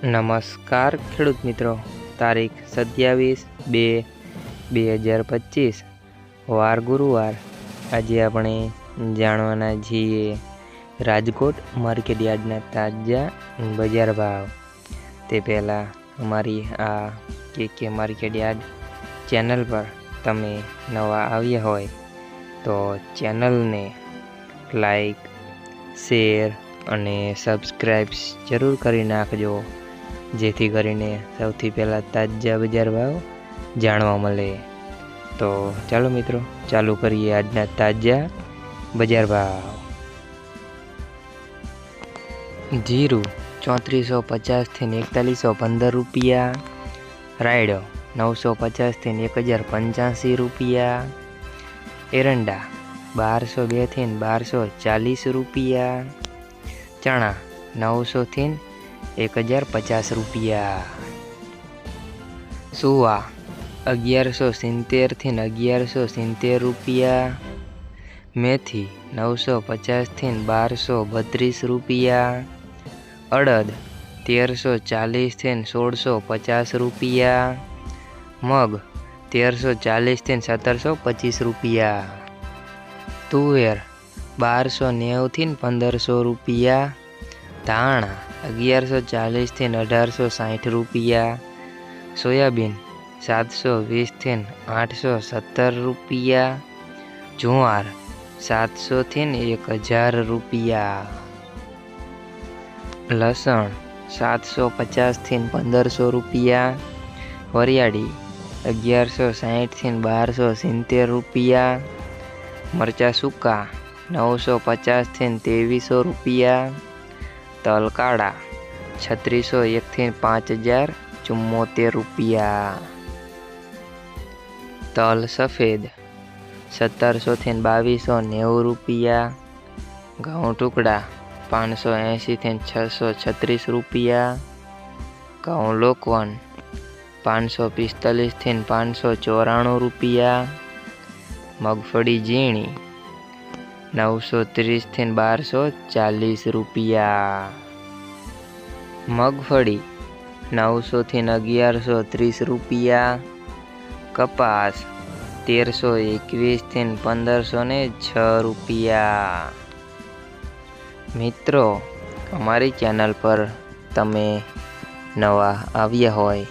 નમસ્કાર ખેડૂત મિત્રો. તારીખ સત્યાવીસ બે બે હજાર પચીસ. વાર ગુરુવાર. આજે આપણે જાણવાના છીએ રાજકોટ માર્કેટ યાર્ડના તાજા બજાર ભાવ. તે પહેલાં અમારી આ કે કે માર્કેટ યાર્ડ ચેનલ પર તમે નવા આવ્યા હોય તો ચેનલને લાઈક, શેર અને સબસ્ક્રાઈબ જરૂર કરી નાખજો. જેથી કરીને સૌથી પહેલાં તાજા બજાર ભાવ જાણવા મળે. તો ચાલો મિત્રો, ચાલુ કરીએ આજના તાજા બજાર ભાવ. જીરું ચોત્રીસો પચાસથી એકતાલીસો પંદર રૂપિયા. રાયડો નવસો પચાસથી એક હજાર પંચ્યાસી રૂપિયા. એરંડા બારસો બેથી બારસો ચાલીસ રૂપિયા. ચણા નવસોથી એક હજાર પચાસ રૂપિયા. સુવા અગિયારસો સિત્તેરથી અગિયારસો સિત્તેર રૂપિયા. મેથી નવસો પચાસથી બારસો બત્રીસ રૂપિયા. અડદ તેરસો ચાલીસથી સોળસો પચાસ રૂપિયા. મગ તેરસો ચાલીસથી સત્તરસો પચીસ રૂપિયા. તુવેર બારસો નેવુંથી પંદરસો રૂપિયા. ધાણા, અગિયારસો ચાલીસથી અઢારસો સાઠ રૂપિયા. સોયાબીન, સાતસો વીસથી આઠસો સત્તર રૂપિયા. જુવાર સાતસોથી એક હજાર રૂપિયા. લસણ, સાતસો પચાસથી પંદરસો રૂપિયા. વરિયાળી, અગિયારસો સાહીઠથી બારસો સિત્તેર રૂપિયા. મરચાં સૂકા, નવસો પચાસથી ત્રેવીસો રૂપિયા. તલ કાળા છત્રીસો એકથી પાંચ હજાર ચુમ્મોતેર રૂપિયા. તલ સફેદ, સત્તરસોથી બાવીસો નેવું રૂપિયા. ઘઉં ટુકડા, પાંચસો એંશીથી છસો છત્રીસ રૂપિયા. ઘઉં લોકવન, પાંચસો પિસ્તાલીસથી પાંચસો ચોરાણું રૂપિયા. મગફળી ઝીણી નવસો ત્રીસથી બારસો ચાલીસ રૂપિયા. મગફળી નવસોથી અગિયારસો ત્રીસ રૂપિયા. કપાસ તેરસો એકવીસથી પંદરસો ને છ રૂપિયા. મિત્રો, અમારી ચેનલ પર તમે નવા આવ્યા હોય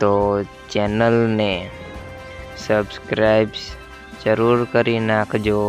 તો ચેનલને સબસ્ક્રાઈબ જરૂર કરી નાખજો.